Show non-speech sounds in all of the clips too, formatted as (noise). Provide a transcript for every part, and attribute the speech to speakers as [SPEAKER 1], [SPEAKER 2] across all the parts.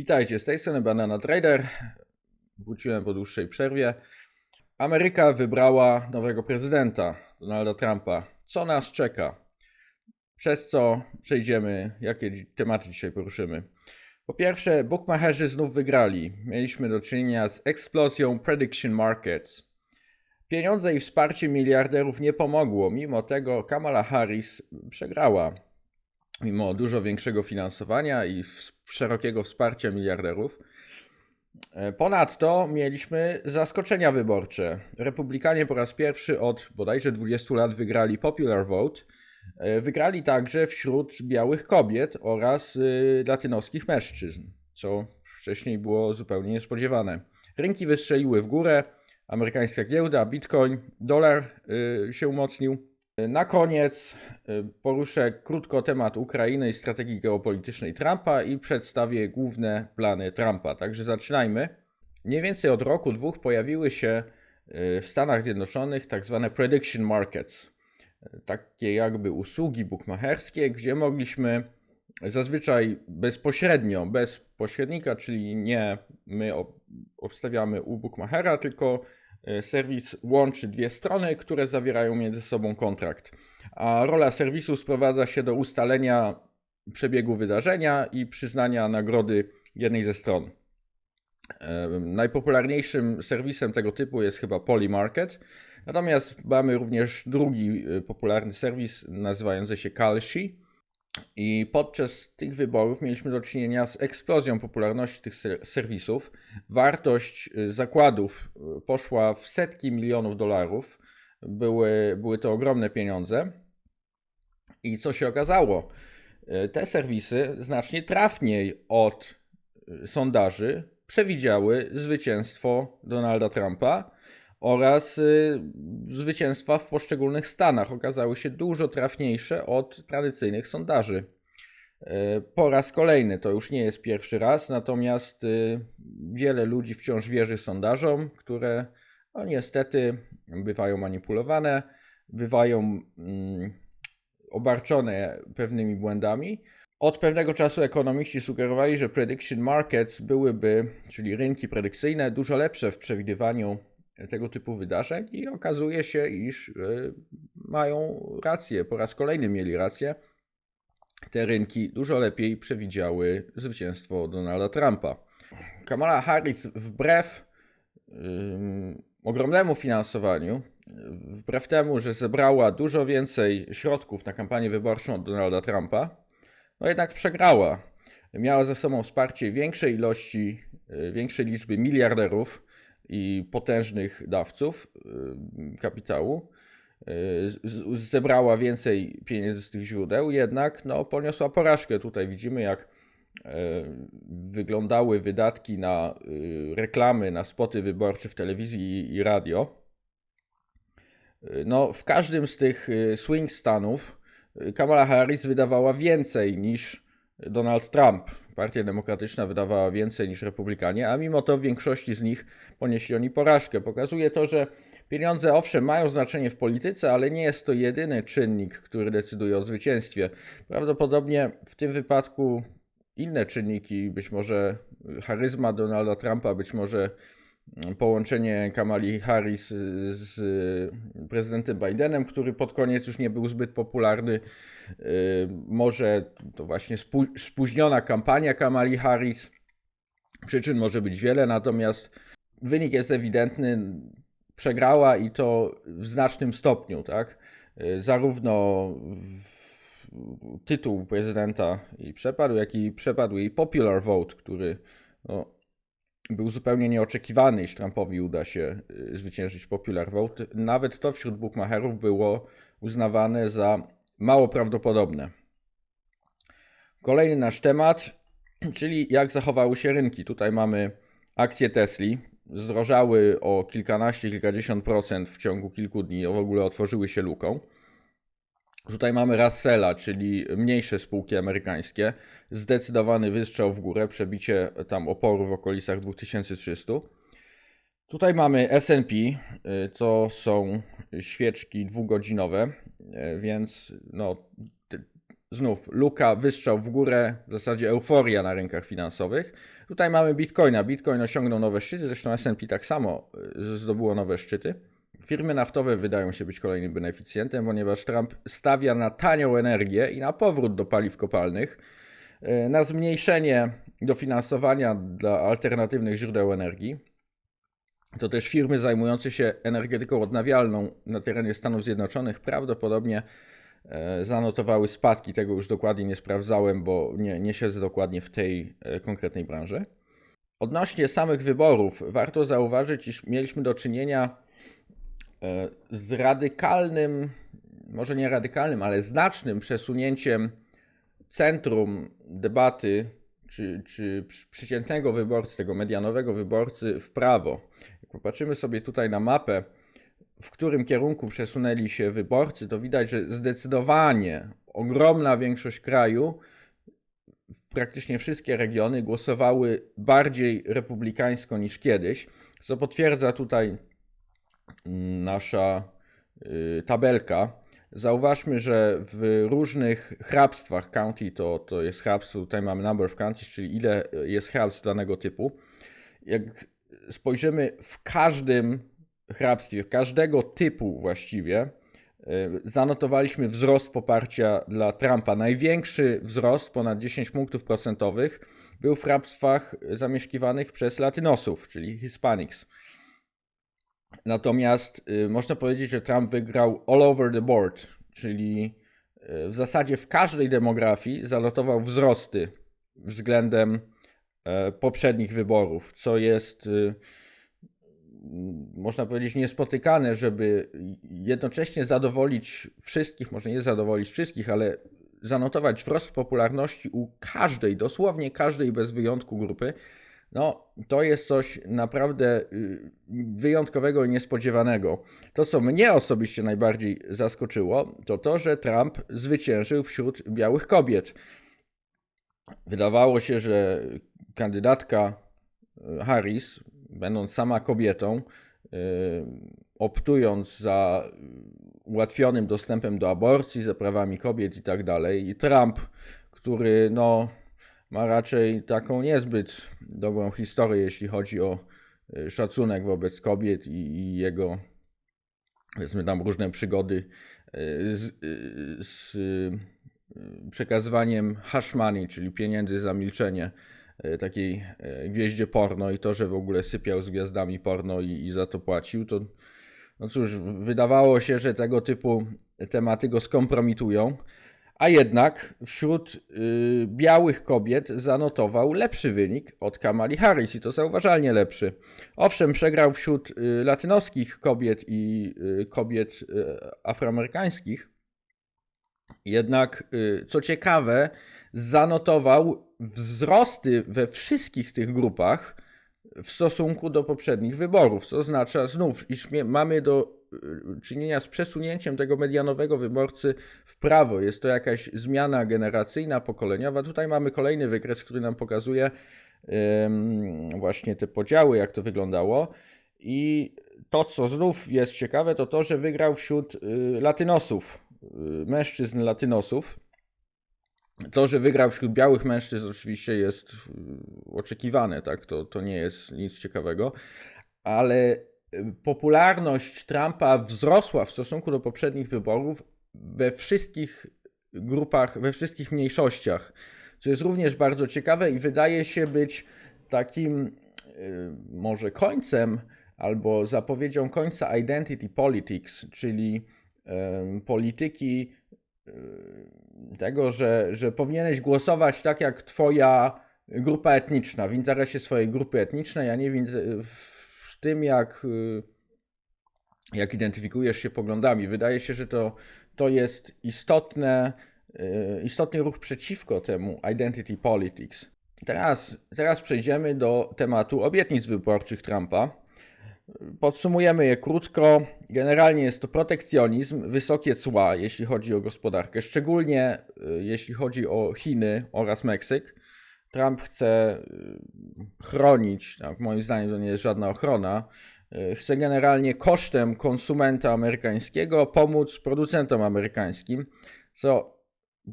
[SPEAKER 1] Witajcie, z tej strony Banana Trader. Wróciłem po dłuższej przerwie. Ameryka wybrała nowego prezydenta, Donalda Trumpa. Co nas czeka? Przez co przejdziemy, jakie tematy dzisiaj poruszymy? Po pierwsze, bookmacherzy znów wygrali. Mieliśmy do czynienia z eksplozją prediction markets. Pieniądze i wsparcie miliarderów nie pomogło, mimo tego Kamala Harris przegrała mimo dużo większego finansowania i szerokiego wsparcia miliarderów. E, Ponadto mieliśmy zaskoczenia wyborcze. Republikanie po raz pierwszy od bodajże 20 lat wygrali popular vote. E, Wygrali także wśród białych kobiet oraz y, latynoskich mężczyzn, co wcześniej było zupełnie niespodziewane. Rynki wystrzeliły w górę, amerykańska giełda, bitcoin, dolar y, się umocnił. Na koniec y, poruszę krótko temat Ukrainy i strategii geopolitycznej Trumpa i przedstawię główne plany Trumpa. Także zaczynajmy. Mniej więcej od roku, dwóch pojawiły się y, w Stanach Zjednoczonych tak zwane prediction markets. Y, Takie jakby usługi bukmacherskie, gdzie mogliśmy zazwyczaj bezpośrednio, bez pośrednika, czyli nie my ob- obstawiamy u bookmachera, tylko serwis łączy dwie strony, które zawierają między sobą kontrakt. A rola serwisu sprowadza się do ustalenia przebiegu wydarzenia i przyznania nagrody jednej ze stron. E, Najpopularniejszym serwisem tego typu jest chyba Polymarket. Natomiast mamy również drugi e, popularny serwis nazywający się Kalshi. I podczas tych wyborów mieliśmy do czynienia z eksplozją popularności tych ser- serwisów. Wartość y, zakładów y, poszła w setki milionów dolarów. Były, były to ogromne pieniądze. I co się okazało? Y, Te serwisy znacznie trafniej od sondaży przewidziały zwycięstwo Donalda Trumpa oraz y, zwycięstwa w poszczególnych stanach okazały się dużo trafniejsze od tradycyjnych sondaży. Y, Po raz kolejny, to już nie jest pierwszy raz, natomiast y, wiele ludzi wciąż wierzy sondażom, które no, niestety bywają manipulowane, bywają mm, obarczone pewnymi błędami. Od pewnego czasu ekonomiści sugerowali, że prediction markets byłyby, czyli rynki predykcyjne, dużo lepsze w przewidywaniu tego typu wydarzeń i okazuje się, iż y, mają rację. Po raz kolejny mieli rację. Te rynki dużo lepiej przewidziały zwycięstwo Donalda Trumpa. Kamala Harris wbrew ym, ogromnemu finansowaniu, wbrew temu, że zebrała dużo więcej środków na kampanię wyborczą od Donalda Trumpa, no jednak przegrała. Miała ze sobą wsparcie większej ilości, y, większej liczby miliarderów i potężnych dawców y, kapitału. Y, Zebrała więcej pieniędzy z tych źródeł, jednak no, poniosła porażkę. Tutaj widzimy, jak e, wyglądały wydatki na y, reklamy, na spoty wyborcze w telewizji i- radio. Y, No, w każdym z tych y, swing stanów y, Kamala Harris wydawała więcej niż Donald Trump. Partia Demokratyczna wydawała więcej niż Republikanie, a mimo to w większości z nich ponieśli oni porażkę. Pokazuje to, że pieniądze owszem mają znaczenie w polityce, ale nie jest to jedyny czynnik, który decyduje o zwycięstwie. Prawdopodobnie w tym wypadku inne czynniki, być może charyzma Donalda Trumpa, być może połączenie Kamali Harris z prezydentem Bidenem, który pod koniec już nie był zbyt popularny. Yy, Może to właśnie spó- spóźniona kampania Kamali Harris. Przyczyn może być wiele, natomiast wynik jest ewidentny. Przegrała i to w znacznym stopniu, tak? Yy, Zarówno tytuł prezydenta jej przepadł, jak i przepadł jej popular vote, który no, był zupełnie nieoczekiwany, iż Trumpowi uda się y, zwyciężyć popular vote. Nawet to wśród bookmacherów było uznawane za mało prawdopodobne. Kolejny nasz temat, (clears throat) czyli jak zachowały się rynki. Tutaj mamy akcje Tesli. Zdrożały o kilkanaście, kilkadziesiąt procent w ciągu kilku dni, w ogóle otworzyły się luką. Tutaj mamy Russella, czyli mniejsze spółki amerykańskie. Zdecydowany wystrzał w górę, przebicie tam oporu w okolicach 2300. Tutaj mamy S&P, y, to są świeczki dwugodzinowe, y, więc no, znów luka, wystrzał w górę, w zasadzie euforia na rynkach finansowych. Tutaj mamy Bitcoina. Bitcoin osiągnął nowe szczyty, zresztą S&P tak samo y, zdobyło nowe szczyty. Firmy naftowe wydają się być kolejnym beneficjentem, ponieważ Trump stawia na tanią energię i na powrót do paliw kopalnych, y, na zmniejszenie dofinansowania dla alternatywnych źródeł energii. To też firmy zajmujące się energetyką odnawialną na terenie Stanów Zjednoczonych prawdopodobnie e, zanotowały spadki. Tego już dokładnie nie sprawdzałem, bo nie, nie siedzę dokładnie w tej e, konkretnej branży. Odnośnie samych wyborów, warto zauważyć, iż mieliśmy do czynienia e, z radykalnym, może nie radykalnym, ale znacznym przesunięciem centrum debaty czy, czy przeciętnego wyborcy, tego medianowego wyborcy w prawo. Jak popatrzymy sobie tutaj na mapę, w którym kierunku przesunęli się wyborcy, to widać, że zdecydowanie ogromna większość kraju, praktycznie wszystkie regiony głosowały bardziej republikańsko niż kiedyś, co potwierdza tutaj nasza y, tabelka. Zauważmy, że w różnych hrabstwach, county to, to jest hrabstwo, tutaj mamy number of counties, czyli ile jest hrabstw danego typu. Jak spojrzymy w każdym hrabstwie, każdego typu właściwie, y, zanotowaliśmy wzrost poparcia dla Trumpa. Największy wzrost, ponad 10 punktów procentowych, był w hrabstwach zamieszkiwanych przez Latynosów, czyli Hispanics. Natomiast y, można powiedzieć, że Trump wygrał all over the board, czyli y, w zasadzie w każdej demografii zanotował wzrosty względem e, poprzednich wyborów, co jest y, można powiedzieć niespotykane, żeby jednocześnie zadowolić wszystkich, może nie zadowolić wszystkich, ale zanotować wzrost popularności u każdej, dosłownie każdej bez wyjątku grupy, no, to jest coś naprawdę y, wyjątkowego i niespodziewanego. To, co mnie osobiście najbardziej zaskoczyło, to to, że Trump zwyciężył wśród białych kobiet. Wydawało się, że kandydatka y, Harris, będąc sama kobietą, y, optując za ułatwionym dostępem do aborcji, za prawami kobiet i tak dalej, i Trump, który no ma raczej taką niezbyt dobrą historię, jeśli chodzi o y, szacunek wobec kobiet i, i jego, powiedzmy tam różne przygody y, z, y, z przekazywaniem hash money, czyli pieniędzy za milczenie takiej gwieździe porno i to, że w ogóle sypiał z gwiazdami porno i, i za to płacił, to no cóż, wydawało się, że tego typu tematy go skompromitują a jednak wśród y, białych kobiet zanotował lepszy wynik od Kamali Harris i to zauważalnie lepszy. Owszem, przegrał wśród y, latynoskich kobiet i y, kobiet afroamerykańskich, jednak co ciekawe, zanotował wzrosty we wszystkich tych grupach w stosunku do poprzednich wyborów, co oznacza znów, iż mamy do czynienia z przesunięciem tego medianowego wyborcy w prawo. Jest to jakaś zmiana generacyjna, pokoleniowa. Tutaj mamy kolejny wykres, który nam pokazuje właśnie te podziały, jak to wyglądało. I to, co znów jest ciekawe, to to, że wygrał wśród y, latynosów, y, mężczyzn latynosów. To, że wygrał wśród białych mężczyzn, oczywiście jest oczekiwane, tak? To, to nie jest nic ciekawego, ale popularność Trumpa wzrosła w stosunku do poprzednich wyborów we wszystkich grupach, we wszystkich mniejszościach, co jest również bardzo ciekawe i wydaje się być takim y, może końcem albo zapowiedzią końca identity politics, czyli polityki y, tego, że, że powinieneś głosować tak jak twoja grupa etniczna, w interesie swojej grupy etnicznej, a nie w, tym, jak, y, jak identyfikujesz się poglądami. Wydaje się, że to, to jest istotne, y, istotny ruch przeciwko temu identity politics. Teraz, teraz przejdziemy do tematu obietnic wyborczych Trumpa. Podsumujemy je krótko. Generalnie jest to protekcjonizm, wysokie cła, jeśli chodzi o gospodarkę, szczególnie y, jeśli chodzi o Chiny oraz Meksyk. Trump chce y, chronić, tak, moim zdaniem to nie jest żadna ochrona, y, chce generalnie kosztem konsumenta amerykańskiego pomóc producentom amerykańskim, co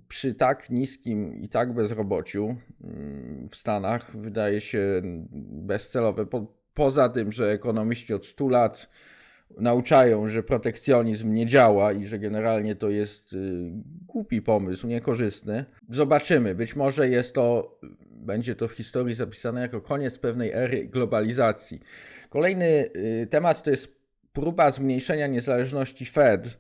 [SPEAKER 1] przy tak niskim i tak bezrobociu mm, w Stanach wydaje się bezcelowe. Po, poza tym, że ekonomiści od 100 lat nauczają, że protekcjonizm nie działa i że generalnie to jest y, głupi pomysł, niekorzystny. Zobaczymy, być może jest to, będzie to w historii zapisane jako koniec pewnej ery globalizacji. Kolejny y, temat to jest próba zmniejszenia niezależności Fed.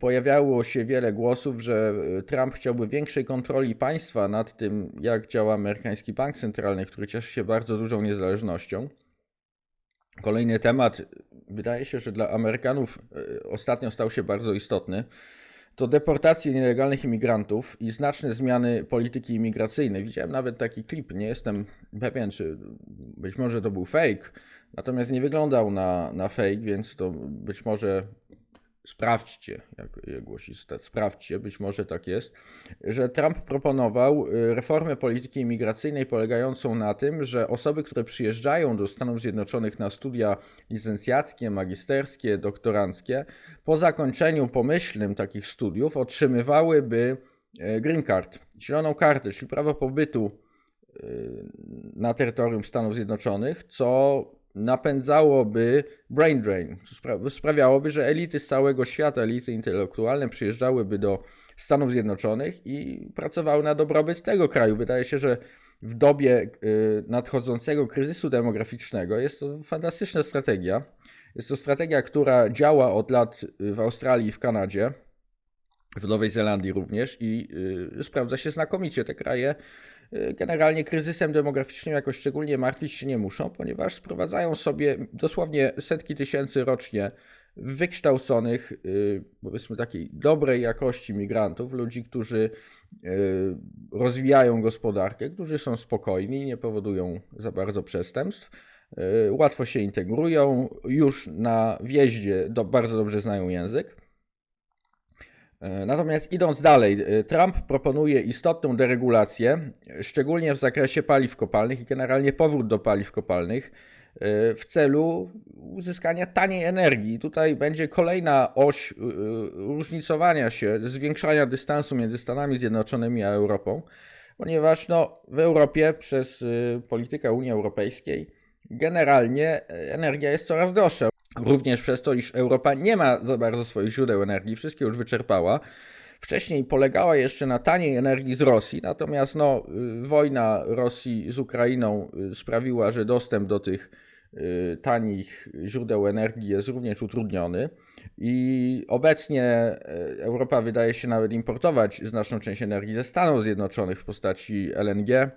[SPEAKER 1] Pojawiało się wiele głosów, że y, Trump chciałby większej kontroli państwa nad tym, jak działa amerykański bank centralny, który cieszy się bardzo dużą niezależnością. Kolejny temat, wydaje się, że dla Amerykanów e, ostatnio stał się bardzo istotny. To deportacje nielegalnych imigrantów i znaczne zmiany polityki imigracyjnej. Widziałem nawet taki klip, nie jestem pewien, czy być może to był fake, natomiast nie wyglądał na, na fake, więc to być może sprawdźcie, jak głosi stat, sprawdźcie, być może tak jest, że Trump proponował y, reformę polityki imigracyjnej polegającą na tym, że osoby, które przyjeżdżają do Stanów Zjednoczonych na studia licencjackie, magisterskie, doktoranckie, po zakończeniu pomyślnym takich studiów otrzymywałyby y, green card, zieloną kartę, czyli prawo pobytu y, na terytorium Stanów Zjednoczonych, co napędzałoby brain drain, sprawiałoby, że elity z całego świata, elity intelektualne przyjeżdżałyby do Stanów Zjednoczonych i pracowały na dobrobyt tego kraju. Wydaje się, że w dobie y, nadchodzącego kryzysu demograficznego jest to fantastyczna strategia. Jest to strategia, która działa od lat w Australii i w Kanadzie, w Nowej Zelandii również i y, sprawdza się znakomicie. Te kraje Y, generalnie kryzysem demograficznym jakoś szczególnie martwić się nie muszą, ponieważ sprowadzają sobie dosłownie setki tysięcy rocznie wykształconych, y, powiedzmy takiej dobrej jakości migrantów, ludzi, którzy y, rozwijają gospodarkę, którzy są spokojni, nie powodują za bardzo przestępstw, łatwo się integrują, już na wjeździe do, bardzo dobrze znają język. E, natomiast idąc dalej, e, Trump proponuje istotną deregulację, szczególnie w zakresie paliw kopalnych i generalnie powrót do paliw kopalnych e, w celu uzyskania taniej energii. Tutaj będzie kolejna oś różnicowania się, zwiększania dystansu między Stanami Zjednoczonymi a Europą, ponieważ no, w Europie przez politykę Unii Europejskiej generalnie energia jest coraz droższa. Również przez to, iż Europa nie ma za bardzo swoich źródeł energii, wszystkie już wyczerpała. Wcześniej polegała jeszcze na taniej energii z Rosji, natomiast no, y, wojna Rosji z Ukrainą y, sprawiła, że dostęp do tych y, tanich źródeł energii jest również utrudniony. I obecnie Europa wydaje się nawet importować znaczną część energii ze Stanów Zjednoczonych w postaci LNG,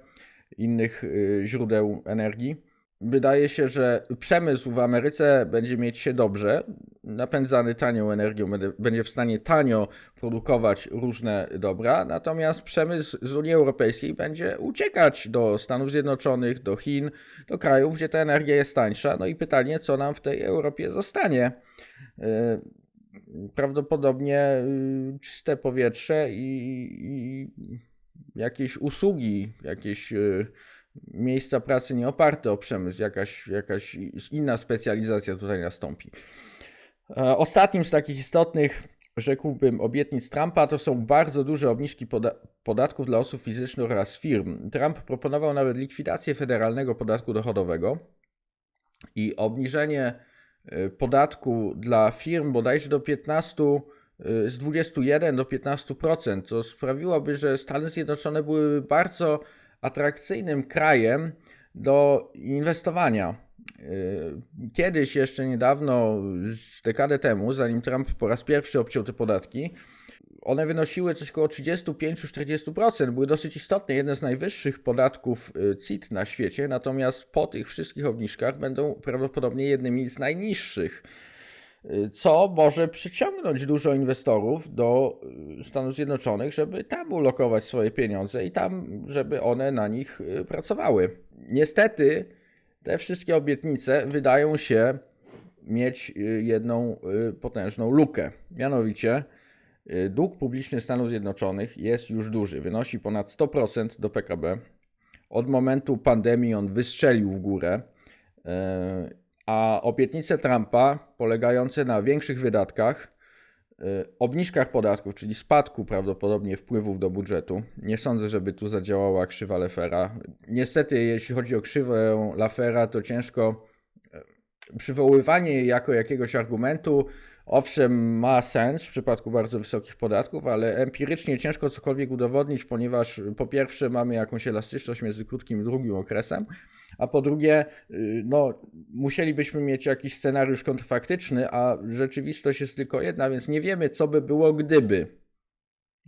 [SPEAKER 1] innych źródeł energii. Wydaje się, że przemysł w Ameryce będzie mieć się dobrze, napędzany tanią energią, będzie w stanie tanio produkować różne dobra, natomiast przemysł z Unii Europejskiej będzie uciekać do Stanów Zjednoczonych, do Chin, do krajów, gdzie ta energia jest tańsza. No i pytanie, co nam w tej Europie zostanie? E, prawdopodobnie y, czyste powietrze i, i jakieś usługi, jakieś y, miejsca pracy nie oparte o przemysł, jakaś, jakaś inna specjalizacja tutaj nastąpi. E, ostatnim z takich istotnych, rzekłbym, obietnic Trumpa to są bardzo duże obniżki poda podatków dla osób fizycznych oraz firm. Trump proponował nawet likwidację federalnego podatku dochodowego i obniżenie e, podatku dla firm bodajże do 15 e, z 21 do 15%, co sprawiłoby, że Stany Zjednoczone byłyby bardzo atrakcyjnym krajem do inwestowania. Y, kiedyś, jeszcze niedawno, z dekadę temu, zanim Trump po raz pierwszy obciął te podatki, one wynosiły coś około 35-40%, były dosyć istotne, jedne z najwyższych podatków y, CIT na świecie, natomiast po tych wszystkich obniżkach będą prawdopodobnie jednymi z najniższych co może przyciągnąć dużo inwestorów do y, Stanów Zjednoczonych, żeby tam ulokować swoje pieniądze i tam, żeby one na nich y, pracowały. Niestety, te wszystkie obietnice wydają się mieć y, jedną potężną lukę. Mianowicie, dług publiczny Stanów Zjednoczonych jest już duży, wynosi ponad 100% do PKB. Od momentu pandemii on wystrzelił w górę a obietnice Trumpa, polegające na większych wydatkach, y, obniżkach podatków, czyli spadku prawdopodobnie wpływów do budżetu. Nie sądzę, żeby tu zadziałała krzywa Leffera. Niestety, jeśli chodzi o krzywę Leffera, to ciężko y, przywoływanie jej jako jakiegoś argumentu. Owszem, ma sens w przypadku bardzo wysokich podatków, ale empirycznie ciężko cokolwiek udowodnić, ponieważ po pierwsze mamy jakąś elastyczność między krótkim i długim okresem, a po drugie, y, no, musielibyśmy mieć jakiś scenariusz kontrfaktyczny, a rzeczywistość jest tylko jedna, więc nie wiemy, co by było, gdyby.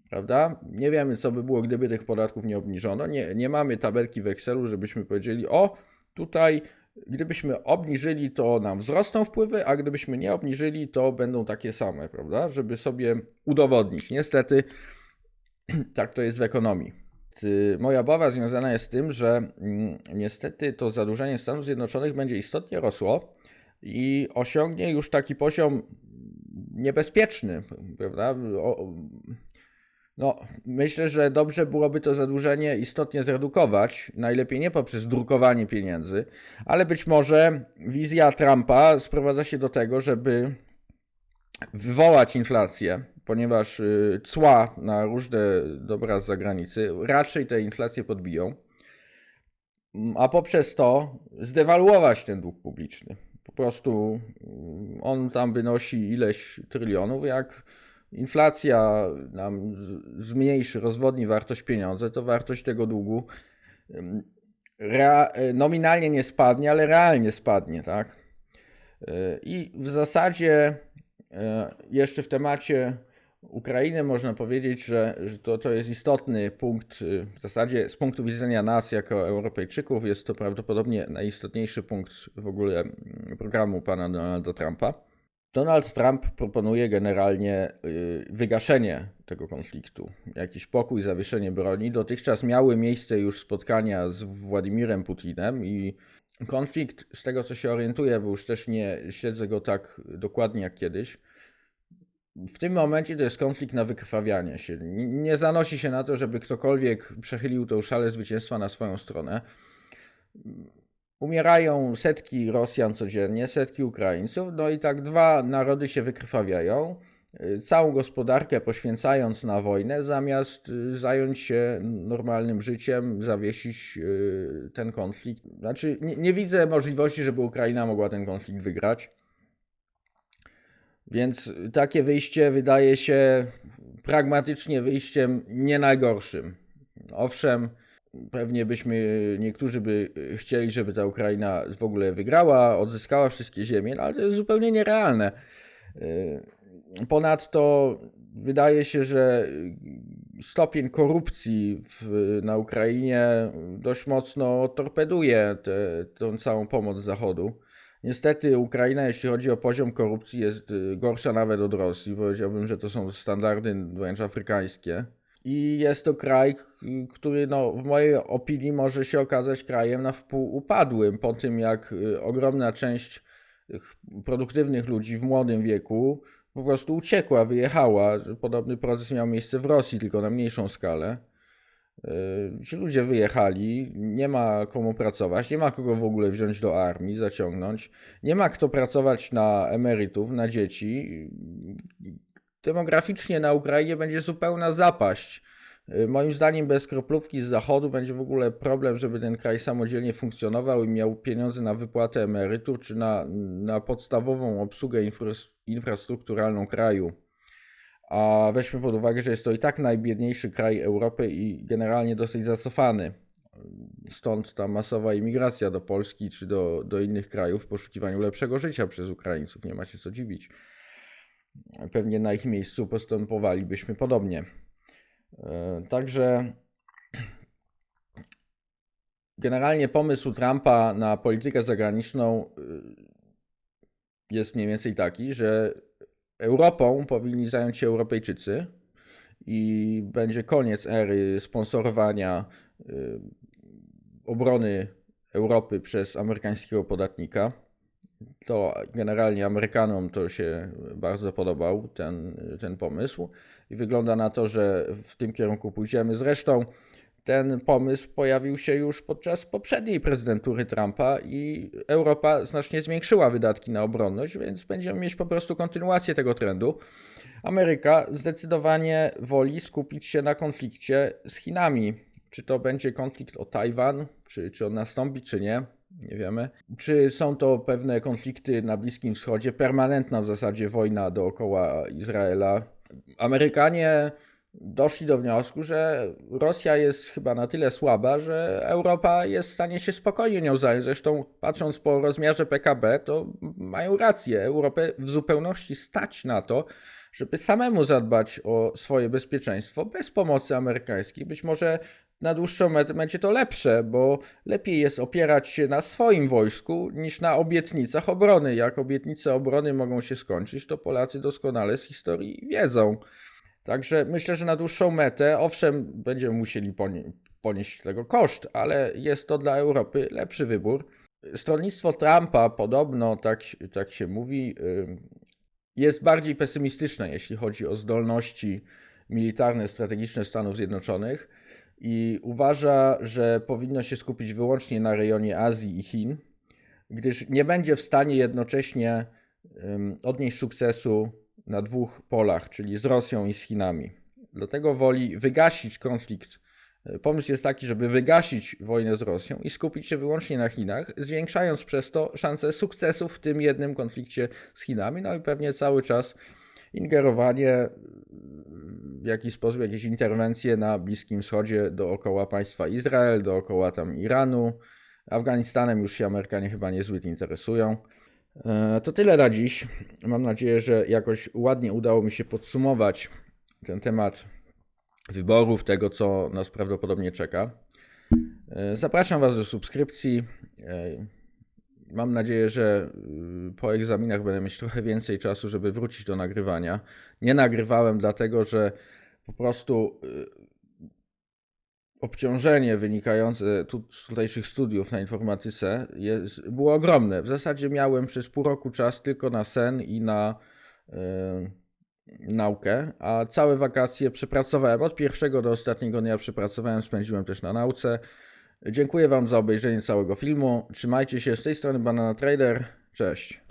[SPEAKER 1] Prawda? Nie wiemy, co by było, gdyby tych podatków nie obniżono. Nie, nie mamy tabelki w Excelu, żebyśmy powiedzieli: O, tutaj, gdybyśmy obniżyli, to nam wzrosną wpływy, a gdybyśmy nie obniżyli, to będą takie same, prawda? Żeby sobie udowodnić. Niestety, (clears throat) tak to jest w ekonomii. Moja obawa związana jest z tym, że mm, niestety to zadłużenie Stanów Zjednoczonych będzie istotnie rosło i osiągnie już taki poziom niebezpieczny, prawda? O, no, myślę, że dobrze byłoby to zadłużenie istotnie zredukować, najlepiej nie poprzez drukowanie pieniędzy, ale być może wizja Trumpa sprowadza się do tego, żeby wywołać inflację, ponieważ y, cła na różne dobra z zagranicy raczej tę inflację podbiją, a poprzez to zdewaluować ten dług publiczny. Po prostu mm, on tam wynosi ileś trylionów, jak inflacja nam zmniejszy, rozwodni wartość pieniądza, to wartość tego długu mm, nominalnie nie spadnie, ale realnie spadnie, tak? Y, I w zasadzie E, jeszcze w temacie Ukrainy można powiedzieć, że, że to, to jest istotny punkt, y, w zasadzie z punktu widzenia nas jako Europejczyków jest to prawdopodobnie najistotniejszy punkt w ogóle programu pana Donalda Trumpa. Donald Trump proponuje generalnie y, wygaszenie tego konfliktu, jakiś pokój, zawieszenie broni. Dotychczas miały miejsce już spotkania z Władimirem Putinem i konflikt, z tego co się orientuję, bo już też nie śledzę go tak dokładnie jak kiedyś, w tym momencie to jest konflikt na wykrwawianie się. Nie zanosi się na to, żeby ktokolwiek przechylił tą szalę zwycięstwa na swoją stronę. Umierają setki Rosjan codziennie, setki Ukraińców, no i tak dwa narody się wykrwawiają, całą gospodarkę poświęcając na wojnę, zamiast y, zająć się normalnym życiem, zawiesić y, ten konflikt. Znaczy, nie, nie widzę możliwości, żeby Ukraina mogła ten konflikt wygrać. Więc takie wyjście wydaje się pragmatycznie wyjściem nie najgorszym. Owszem, pewnie byśmy, niektórzy by chcieli, żeby ta Ukraina w ogóle wygrała, odzyskała wszystkie ziemie, no ale to jest zupełnie nierealne. Ponadto wydaje się, że stopień korupcji w, na Ukrainie dość mocno torpeduje tę całą pomoc Zachodu. Niestety Ukraina, jeśli chodzi o poziom korupcji, jest y, gorsza nawet od Rosji. Powiedziałbym, że to są standardy wręcz afrykańskie. I jest to kraj, który no, w mojej opinii może się okazać krajem na wpół upadłym po tym, jak y, ogromna część produktywnych ludzi w młodym wieku po prostu uciekła, wyjechała. Podobny proces miał miejsce w Rosji, tylko na mniejszą skalę. Yy, ci ludzie wyjechali, nie ma komu pracować, nie ma kogo w ogóle wziąć do armii, zaciągnąć, nie ma kto pracować na emerytów, na dzieci. Demograficznie na Ukrainie będzie zupełna zapaść. Yy, moim zdaniem bez kroplówki z zachodu będzie w ogóle problem, żeby ten kraj samodzielnie funkcjonował i miał pieniądze na wypłatę emerytur czy na, na podstawową obsługę infrastrukturalną kraju. A weźmy pod uwagę, że jest to i tak najbiedniejszy kraj Europy i generalnie dosyć zacofany. Stąd ta masowa imigracja do Polski czy do, do innych krajów w poszukiwaniu lepszego życia przez Ukraińców. Nie ma się co dziwić. Pewnie na ich miejscu postępowalibyśmy podobnie. E, także generalnie pomysł Trumpa na politykę zagraniczną e, jest mniej więcej taki, że Europą powinni zająć się Europejczycy i będzie koniec ery sponsorowania y, obrony Europy przez amerykańskiego podatnika. To generalnie Amerykanom to się bardzo podobał ten, ten pomysł i wygląda na to, że w tym kierunku pójdziemy. Zresztą ten pomysł pojawił się już podczas poprzedniej prezydentury Trumpa i Europa znacznie zwiększyła wydatki na obronność, więc będziemy mieć po prostu kontynuację tego trendu. Ameryka zdecydowanie woli skupić się na konflikcie z Chinami. Czy to będzie konflikt o Tajwan, czy, czy on nastąpi, czy nie, nie wiemy. Czy są to pewne konflikty na Bliskim Wschodzie, permanentna w zasadzie wojna dookoła Izraela. Amerykanie doszli do wniosku, że Rosja jest chyba na tyle słaba, że Europa jest w stanie się spokojnie nią zająć. Zresztą patrząc po rozmiarze PKB, to mają rację. Europę w zupełności stać na to, żeby samemu zadbać o swoje bezpieczeństwo bez pomocy amerykańskiej. Być może na dłuższą metę będzie to lepsze, bo lepiej jest opierać się na swoim wojsku niż na obietnicach obrony. Jak obietnice obrony mogą się skończyć, to Polacy doskonale z historii wiedzą. Także myślę, że na dłuższą metę, owszem, będziemy musieli ponie- ponieść tego koszt, ale jest to dla Europy lepszy wybór. Stronnictwo Trumpa podobno, tak, tak się mówi, jest bardziej pesymistyczne, jeśli chodzi o zdolności militarne, strategiczne Stanów Zjednoczonych i uważa, że powinno się skupić wyłącznie na rejonie Azji i Chin, gdyż nie będzie w stanie jednocześnie odnieść sukcesu na dwóch polach, czyli z Rosją i z Chinami. Dlatego woli wygasić konflikt. Pomysł jest taki, żeby wygasić wojnę z Rosją i skupić się wyłącznie na Chinach, zwiększając przez to szanse sukcesu w tym jednym konflikcie z Chinami, no i pewnie cały czas ingerowanie w jakiś sposób, jakieś interwencje na Bliskim Wschodzie dookoła państwa Izrael, dookoła tam Iranu. Afganistanem już się Amerykanie chyba niezbyt interesują. E, To tyle na dziś. Mam nadzieję, że jakoś ładnie udało mi się podsumować ten temat wyborów, tego co nas prawdopodobnie czeka. E, Zapraszam Was do subskrypcji. Mam nadzieję, że y, po egzaminach będę mieć trochę więcej czasu, żeby wrócić do nagrywania. Nie nagrywałem dlatego, że po prostu y, obciążenie wynikające z tutejszych studiów na informatyce jest, było ogromne. W zasadzie miałem przez pół roku czas tylko na sen i na y, naukę, a całe wakacje przepracowałem. Od pierwszego do ostatniego dnia przepracowałem, spędziłem też na nauce. Dziękuję Wam za obejrzenie całego filmu. Trzymajcie się z tej strony Banana Trader. Cześć.